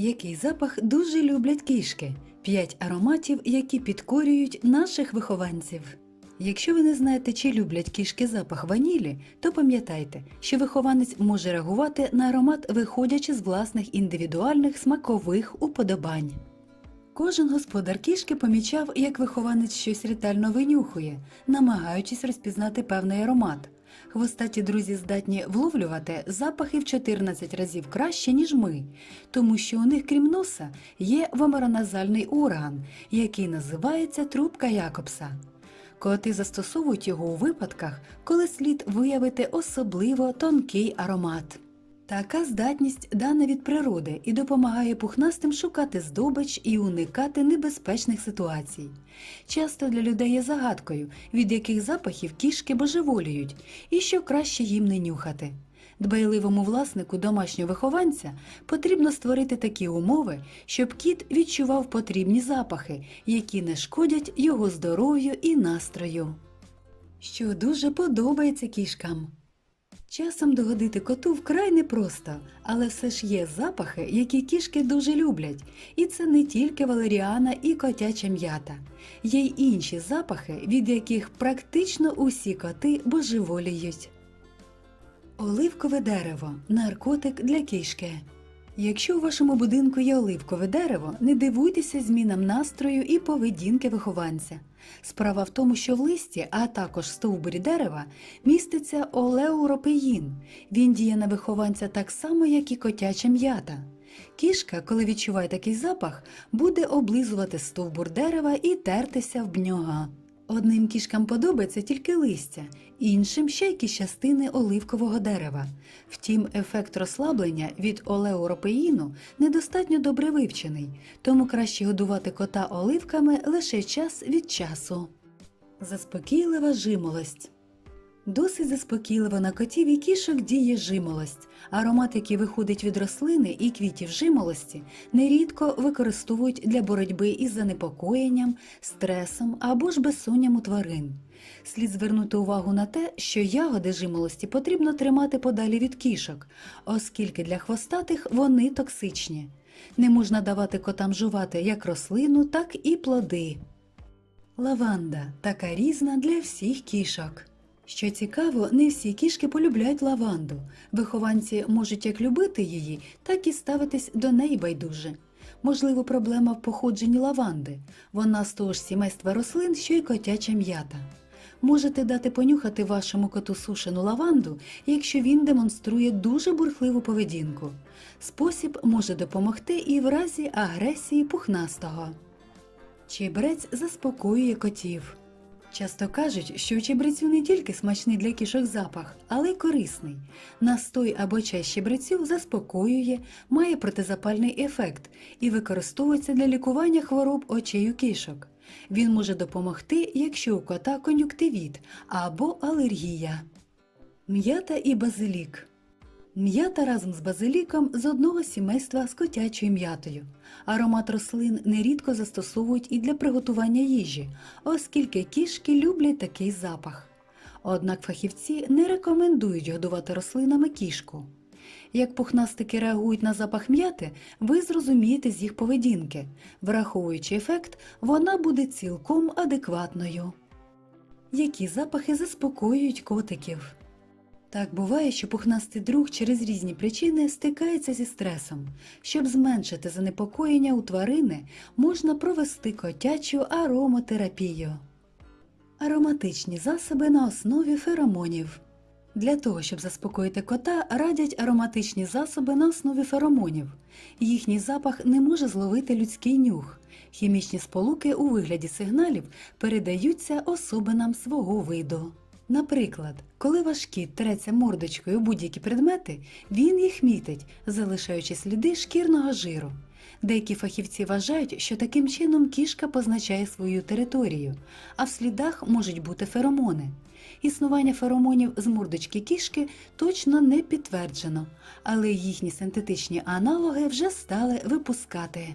Який запах дуже люблять кішки? П'ять ароматів, які підкорюють наших вихованців. Якщо ви не знаєте, чи люблять кішки запах ванілі, то пам'ятайте, що вихованець може реагувати на аромат, виходячи з власних індивідуальних смакових уподобань. Кожен господар кішки помічав, як вихованець щось ретельно винюхує, намагаючись розпізнати певний аромат. Хвостаті друзі здатні вловлювати запахи в 14 разів краще, ніж ми, тому що у них, крім носа, є вомероназальний орган, який називається трубка Якобса. Коти застосовують його у випадках, коли слід виявити особливо тонкий аромат. Така здатність дана від природи і допомагає пухнастим шукати здобич і уникати небезпечних ситуацій. Часто для людей є загадкою, від яких запахів кішки божеволіють, і що краще їм не нюхати. Дбайливому власнику домашнього вихованця потрібно створити такі умови, щоб кіт відчував потрібні запахи, які не шкодять його здоров'ю і настрою. Що дуже подобається кішкам. Часом догодити коту вкрай непросто, але все ж є запахи, які кішки дуже люблять, і це не тільки валеріана і котяча м'ята. Є й інші запахи, від яких практично усі коти божеволіють. Оливкове дерево наркотик для кішки. Якщо у вашому будинку є оливкове дерево, не дивуйтеся змінам настрою і поведінки вихованця. Справа в тому, що в листі, а також стовбурі дерева, міститься олеуропеїн. Він діє на вихованця так само, як і котяча м'ята. Кішка, коли відчуває такий запах, буде облизувати стовбур дерева і тертися в нього. Одним кішкам подобається тільки листя, іншим ще якісь частини оливкового дерева. Втім, ефект розслаблення від олеуропеїну недостатньо добре вивчений, тому краще годувати кота оливками лише час від часу. Заспокійлива жимолость. Досить заспокійливо на котів і кішок діє жимолость. Аромат, який виходить від рослини і квітів жимолості, нерідко використовують для боротьби із занепокоєнням, стресом або ж безсонням у тварин. Слід звернути увагу на те, що ягоди жимолості потрібно тримати подалі від кішок, оскільки для хвостатих вони токсичні. Не можна давати котам жувати як рослину, так і плоди. Лаванда така різна для всіх кішок. Що цікаво, не всі кішки полюбляють лаванду. Вихованці можуть як любити її, так і ставитись до неї байдуже. Можливо, проблема в походженні лаванди. Вона з того ж сімейства рослин, що й котяча м'ята. Можете дати понюхати вашому коту сушену лаванду, якщо він демонструє дуже бурхливу поведінку. Спосіб може допомогти і в разі агресії пухнастого. Чебрець заспокоює котів. Часто кажуть, що у чебрецю не тільки смачний для кішок запах, але й корисний. Настой або чай з чебрецю заспокоює, має протизапальний ефект і використовується для лікування хвороб очей у кішок. Він може допомогти, якщо у кота кон'юктивіт або алергія. М'ята і базилік. М'ята разом з базиліком з одного сімейства з котячою м'ятою. Аромат рослин нерідко застосовують і для приготування їжі, оскільки кішки люблять такий запах. Однак фахівці не рекомендують годувати рослинами кішку. Як пухнастики реагують на запах м'яти, ви зрозумієте з їх поведінки. Враховуючи ефект, вона буде цілком адекватною. Які запахи заспокоюють котиків? Так буває, що пухнастий друг через різні причини стикається зі стресом. Щоб зменшити занепокоєння у тварини, можна провести котячу аромотерапію. Ароматичні засоби на основі феромонів. Для того, щоб заспокоїти кота, радять ароматичні засоби на основі феромонів. Їхній запах не може зловити людський нюх. Хімічні сполуки у вигляді сигналів передаються особинам свого виду. Наприклад, коли ваш кіт треться мордочкою будь-які предмети, він їх мітить, залишаючи сліди шкірного жиру. Деякі фахівці вважають, що таким чином кішка позначає свою територію, а в слідах можуть бути феромони. Існування феромонів з мордочки кішки точно не підтверджено, але їхні синтетичні аналоги вже стали випускати.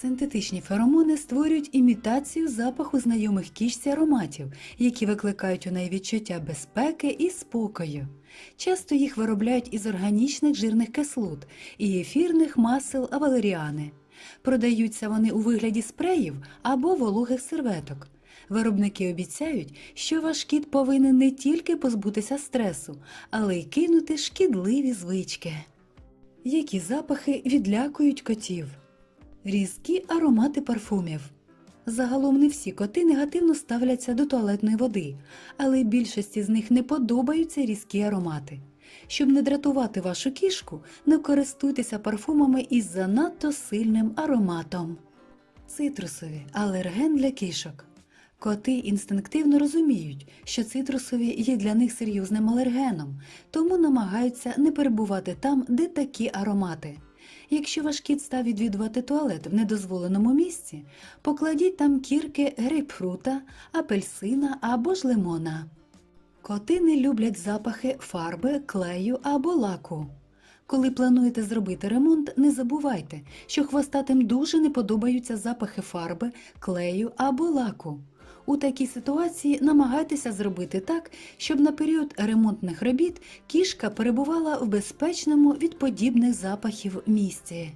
Синтетичні феромони створюють імітацію запаху знайомих кішці ароматів, які викликають у неї відчуття безпеки і спокою. Часто їх виробляють із органічних жирних кислот і ефірних масел валеріани. Продаються вони у вигляді спреїв або вологих серветок. Виробники обіцяють, що ваш кіт повинен не тільки позбутися стресу, але й кинути шкідливі звички. Які запахи відлякують котів? Різкі аромати парфумів. Загалом не всі коти негативно ставляться до туалетної води, але більшості з них не подобаються різкі аромати. Щоб не дратувати вашу кішку, не користуйтеся парфумами із занадто сильним ароматом. Цитрусові алерген для кішок. Коти інстинктивно розуміють, що цитрусові є для них серйозним алергеном, тому намагаються не перебувати там, де такі аромати. Якщо ваш кіт став відвідувати туалет в недозволеному місці, покладіть там кірки грейпфрута, апельсина або ж лимона. Коти не люблять запахи фарби, клею або лаку. Коли плануєте зробити ремонт, не забувайте, що хвостатим дуже не подобаються запахи фарби, клею або лаку. У такій ситуації намагайтеся зробити так, щоб на період ремонтних робіт кішка перебувала в безпечному від подібних запахів місці.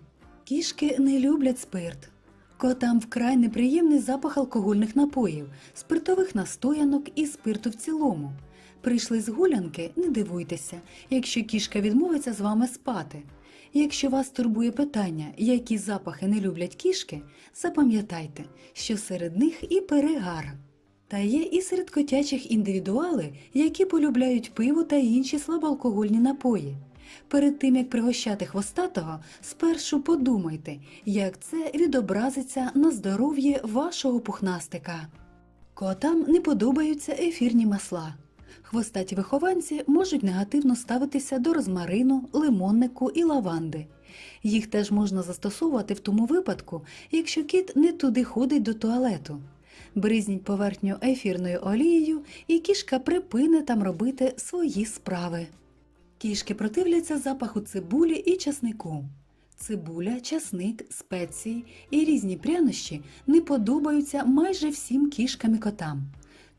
Кішки не люблять спирт. Котам вкрай неприємний запах алкогольних напоїв, спиртових настоянок і спирту в цілому. Прийшли з гулянки, не дивуйтеся, якщо кішка відмовиться з вами спати. Якщо вас турбує питання, які запахи не люблять кішки, запам'ятайте, що серед них і перегар. Та є і серед котячих індивідуали, які полюбляють пиво та інші слабоалкогольні напої. Перед тим як пригощати хвостатого, спершу подумайте, як це відобразиться на здоров'ї вашого пухнастика. Котам не подобаються ефірні масла. Хвостаті вихованці можуть негативно ставитися до розмарину, лимоннику і лаванди. Їх теж можна застосовувати в тому випадку, якщо кіт не туди ходить до туалету. Бризніть поверхню ефірною олією, і кішка припине там робити свої справи. Кішки противляться запаху цибулі і часнику. Цибуля, часник, спеції і різні прянощі не подобаються майже всім кішкам і котам.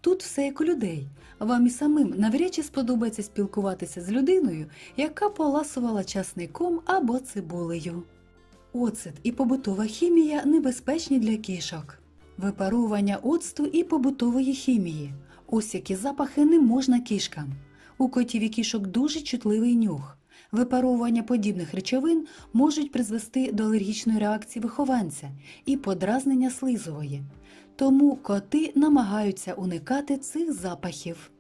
Тут все як у людей. Вам і самим навряд чи сподобається спілкуватися з людиною, яка поласувала часником або цибулею. Оцет і побутова хімія небезпечні для кішок. Випарування оцту і побутової хімії. Ось які запахи не можна кішкам. У котів і кішок дуже чутливий нюх. Випаровування подібних речовин можуть призвести до алергічної реакції вихованця і подразнення слизової. Тому коти намагаються уникати цих запахів.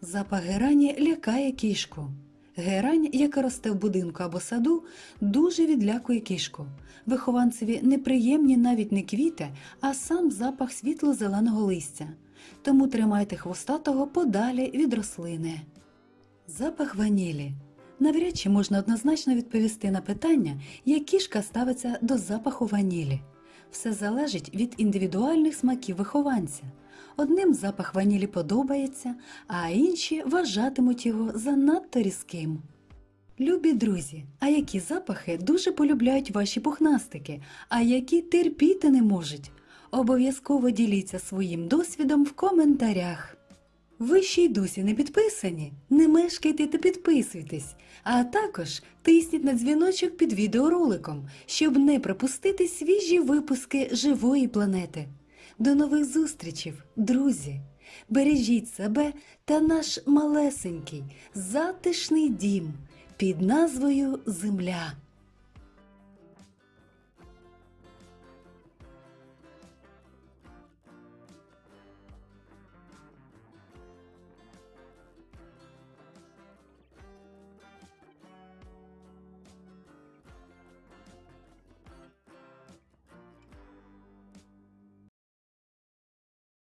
Запах герані лякає кішку. Герань, яка росте в будинку або саду, дуже відлякує кішку. Вихованцеві неприємні навіть не квіти, а сам запах світло-зеленого листя. Тому тримайте хвостатого подалі від рослини. Запах ванілі. Навряд чи можна однозначно відповісти на питання, як кішка ставиться до запаху ванілі. Все залежить від індивідуальних смаків вихованця. Одним запах ванілі подобається, а інші вважатимуть його занадто різким. Любі друзі, а які запахи дуже полюбляють ваші пухнастики, а які терпіти не можуть? Обов'язково діліться своїм досвідом в коментарях. Ви ще й досі не підписані? Не мешкайте та підписуйтесь, а також тисніть на дзвіночок під відеороликом, щоб не пропустити свіжі випуски живої планети. До нових зустрічів, друзі! Бережіть себе та наш малесенький затишний дім під назвою Земля.